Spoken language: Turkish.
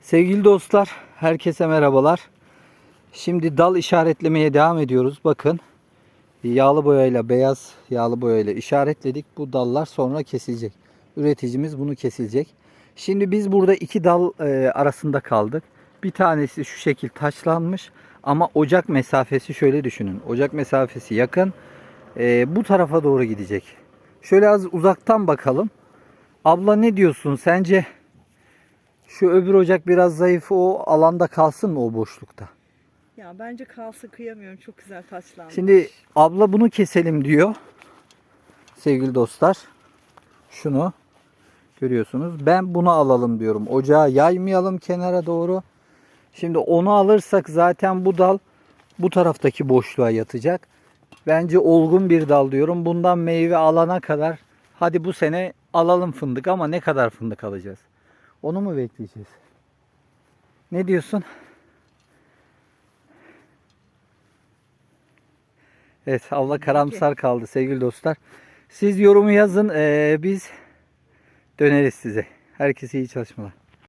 Sevgili dostlar, herkese merhabalar. Şimdi dal işaretlemeye devam ediyoruz. Bakın yağlı boyayla, beyaz yağlı boyayla işaretledik. Bu dallar sonra kesilecek. Üreticimiz bunu kesilecek. Şimdi biz burada iki dal e, arasında kaldık. Bir tanesi şu şekil taşlanmış ama ocak mesafesi şöyle düşünün. Ocak mesafesi yakın. E, bu tarafa doğru gidecek. Şöyle az uzaktan bakalım. Abla ne diyorsun? Sence şu öbür ocak biraz zayıf o alanda kalsın mı o boşlukta? Ya bence kalsın kıyamıyorum. Çok güzel taçlanmış. Şimdi abla bunu keselim diyor. Sevgili dostlar. Şunu görüyorsunuz. Ben bunu alalım diyorum. Ocağı yaymayalım kenara doğru. Şimdi onu alırsak zaten bu dal bu taraftaki boşluğa yatacak. Bence olgun bir dal diyorum. Bundan meyve alana kadar hadi bu sene alalım fındık ama ne kadar fındık alacağız? Onu mu bekleyeceğiz? Ne diyorsun? Evet abla karamsar kaldı sevgili dostlar. Siz yorumu yazın ee, biz döneriz size. Herkese iyi çalışmalar.